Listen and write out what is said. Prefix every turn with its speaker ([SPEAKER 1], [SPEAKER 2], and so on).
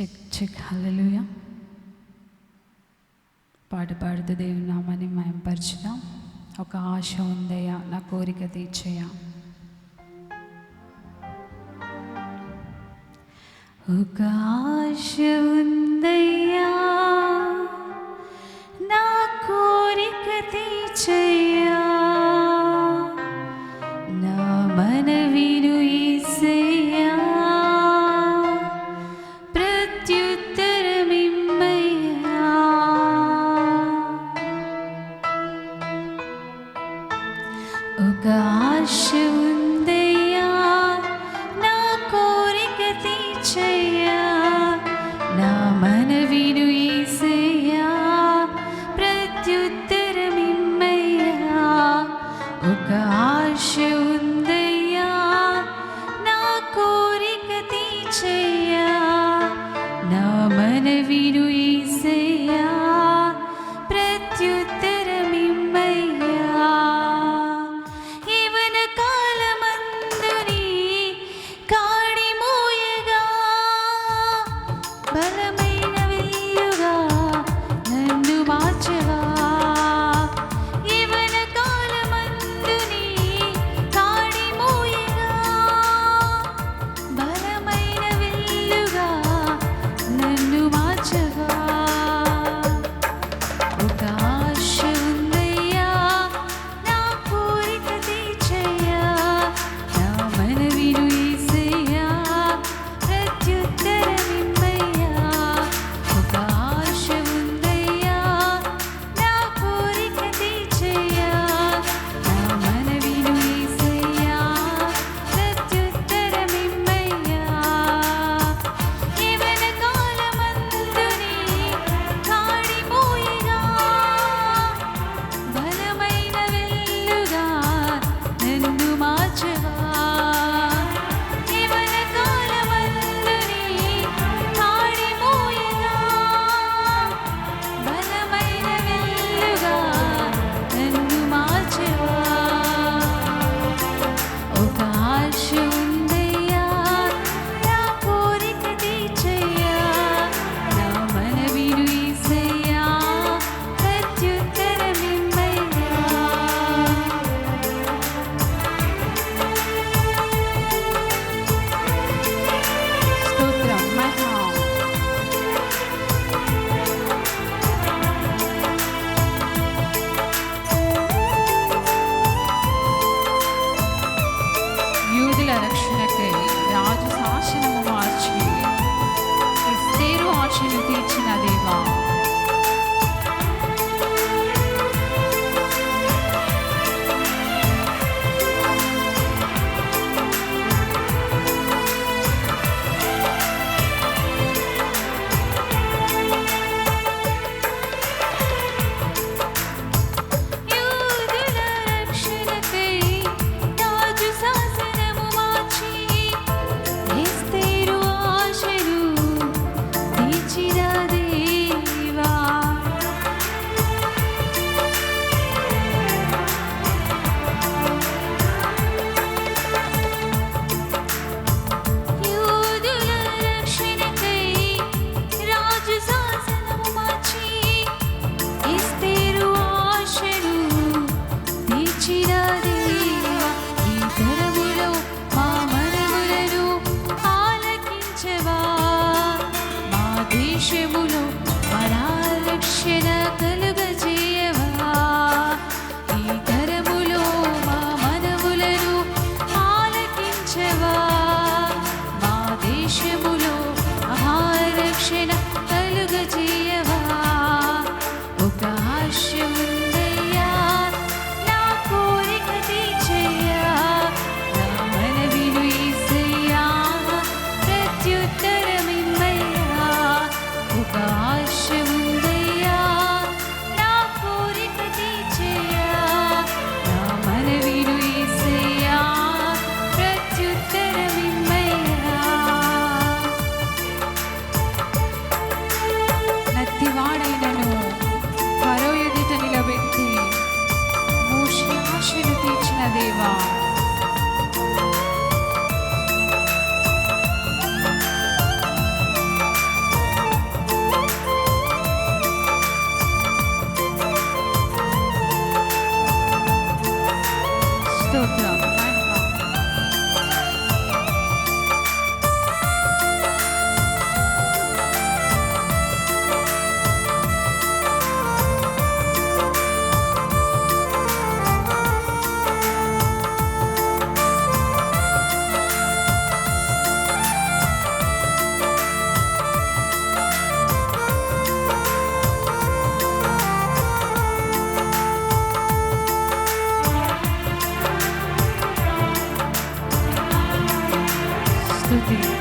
[SPEAKER 1] Check check హలలుయ పాట పాడుతూ దేవుని మేము మయంపరచుదాం. ఒక ఆశ ఉందయ్యా నా కోరిక తీర్చయ్యా ఒక ఆశ ఉందయ్యా తీర్చయ్యా నా మనవిను ఈసయ్యా ప్రత్యుత్తరమిమ్మయ్యా ఒక ఆశ ఉందయ్యా నా కోరిక తీర్చయ్యా. Bye. 自己。